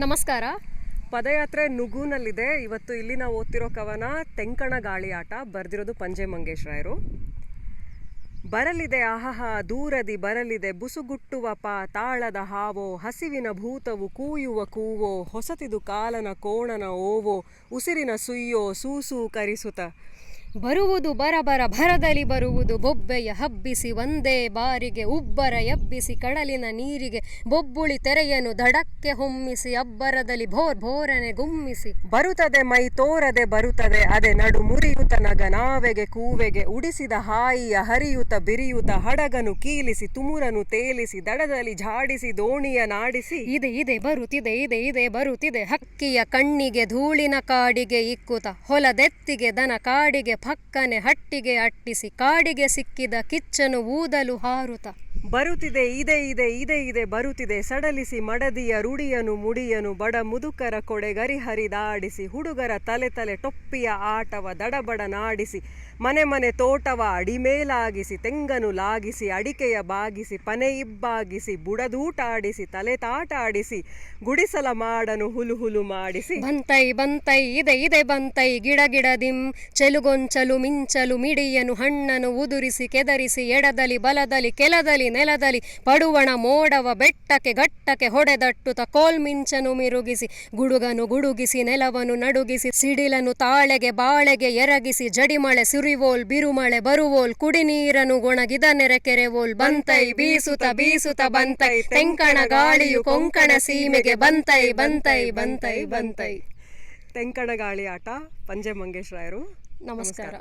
ನಮಸ್ಕಾರ. ಪದಯಾತ್ರೆ ನುಗೂನಲ್ಲಿದೆ ಇವತ್ತು ಇಲ್ಲಿ ನಾವು ಓದ್ತಿರೋ ಕವನ ತೆಂಕಣ ಗಾಳಿ ಆಟ. ಬರೆದಿರೋದು ಪಂಜೆ ಮಂಗೇಶ್ ರಾಯರು ಬರಲಿದೆ ಅಹಹ ದೂರದಿ ಬರಲಿದೆ. ಬುಸುಗುಟ್ಟುವ ಪ, ತಾಳದ ಹಾವೋ, ಹಸಿವಿನ ಭೂತವು ಕೂಯುವ ಕೂವೋ, ಹೊಸತಿದು ಕಾಲನ ಕೋಣನ ಓವೋ, ಉಸಿರಿನ ಸುಯ್ಯೋ, ಸೂಸೂ ಕರಿಸುತ್ತ. ಬರುವುದು ಬರಬರ, ಭರದಲ್ಲಿ ಬರುವುದು ಬೊಬ್ಬೆಯ ಹಬ್ಬಿಸಿ ಒಂದೇ ಬಾರಿಗೆ, ಉಬ್ಬರ ಎಬ್ಬಿಸಿ ಕಡಲಿನ ನೀರಿಗೆ, ಬೊಬ್ಬುಳಿ ತೆರೆಯನ್ನು ದಡಕ್ಕೆ ಹೊಮ್ಮಿಸಿ, ಅಬ್ಬರದಲ್ಲಿ ಭೋರ್ ಭೋರನೆ ಗುಮ್ಮಿಸಿ, ಬರುತ್ತದೆ ಮೈ ತೋರದೆ ಬರುತ್ತದೆ ಅದೇ ನಡು ಮುರಿಯುತ ನಗ ನಾವೆಗೆ ಕೂವೆಗೆ ಉಡಿಸಿದ ಹಾಯಿಯ ಹರಿಯುತ ಬಿರಿಯುತ ಹಡಗನು ಕೀಲಿಸಿ ತುಮುರನು ತೇಲಿಸಿ ದಡದಲ್ಲಿ ಝಾಡಿಸಿ ದೋಣಿಯ ನಾಡಿಸಿ. ಇದೆ ಇದೆ ಬರುತ್ತಿದೆ ಇದೆ ಇದೆ ಬರುತ್ತಿದೆ. ಹಕ್ಕಿಯ ಕಣ್ಣಿಗೆ ಧೂಳಿನ ಕಾಡಿಗೆ ಇಕ್ಕುತ. ಹೊಲದೆತ್ತಿಗೆ ದನ ಕಾಡಿಗೆ ಫಕ್ಕನೆ ಹಟ್ಟಿಗೆ ಅಟ್ಟಿಸಿ. ಕಾಡಿಗೆ ಸಿಕ್ಕಿದ ಕಿಚ್ಚನು ಊದಲು ಹಾರುತ. ಬರುತ್ತಿದೆ ಇದೆ ಇದೆ ಇದೆ ಇದೆ ಬರುತ್ತಿದೆ. ಸಡಲಿಸಿ ಮಡದಿಯ ರುಡಿಯನು ಮುಡಿಯನು. ಬಡ ಮುದುಕರ ಕೊಡೆ ಗರಿಹರಿದಾಡಿಸಿ ಹುಡುಗರ ತಲೆ ತಲೆ ಟೊಪ್ಪಿಯ ಆಟವ ದಡಬಡ ನಾಡಿಸಿ. ಮನೆ ಮನೆ ತೋಟವ ಅಡಿಮೇಲಾಗಿಸಿ ತೆಂಗನು ಲಾಗಿಸಿ, ಅಡಿಕೆಯ ಬಾಗಿಸಿ, ಪನೆ ಇಬ್ಬಾಗಿಸಿ ಬುಡದೂಟಾಡಿಸಿ ತಲೆ ತಾಟಾಡಿಸಿ ಗುಡಿಸಲ ಮಾಡನು ಹುಲು ಹುಲು ಮಾಡಿಸಿ. ಬಂತೈ ಬಂತೈ, ಇದೆ ಇದೆ ಬಂತೈ, ಗಿಡ ಗಿಡದಿಂ, ಚೆಲುಗೊಂಚಲು ಮಿಂಚಲು ಮಿಡಿಯನು ಹಣ್ಣನು ಉದುರಿಸಿ, ಕೆದರಿಸಿ ಎಡದಲ್ಲಿ ಬಲದಲ್ಲಿ ಕೆಲದಲ್ಲಿ ನೆಲದಲ್ಲಿ ಪಡುವಣ ಮೋಡವ ಬೆಟ್ಟಕ್ಕೆ ಗಟ್ಟಕ್ಕೆ ಹೊಡೆದಟ್ಟುತ ಕೋಲ್ಮಿಂಚನು ಮಿರುಗಿಸಿ, ಗುಡುಗನು ಗುಡುಗಿಸಿ, ನೆಲವನು ನಡುಗಿಸಿ, ಸಿಡಿಲನು ತಾಳೆಗೆ ಬಾಳೆಗೆ ಎರಗಿಸಿ ಜಡಿಮಳೆ ಸುರಿವೋಲ್ ಬಿರುಮಳೆ ಬರುವೋಲ್ ಕುಡಿ ನೀರನು ಗೊಣಗಿದ ನೆರೆಕೆರೆವೋಲ್ ಬಂತೈ ಬೀಸುತ ಬೀಸುತ ಬಂತೈ ತೆಂಕಣ ಗಾಳಿಯು ಕೊಂಕಣ ಸೀಮೆಗೆ ಬಂತೈ ಬಂತೈ ಬಂತೈ ಬಂತೈ. ತೆಂಕಣ ಗಾಳಿ ಆಟ ಪಂಜೆ ಮಂಗೇಶ್ ರಾಯರು ನಮಸ್ಕಾರ.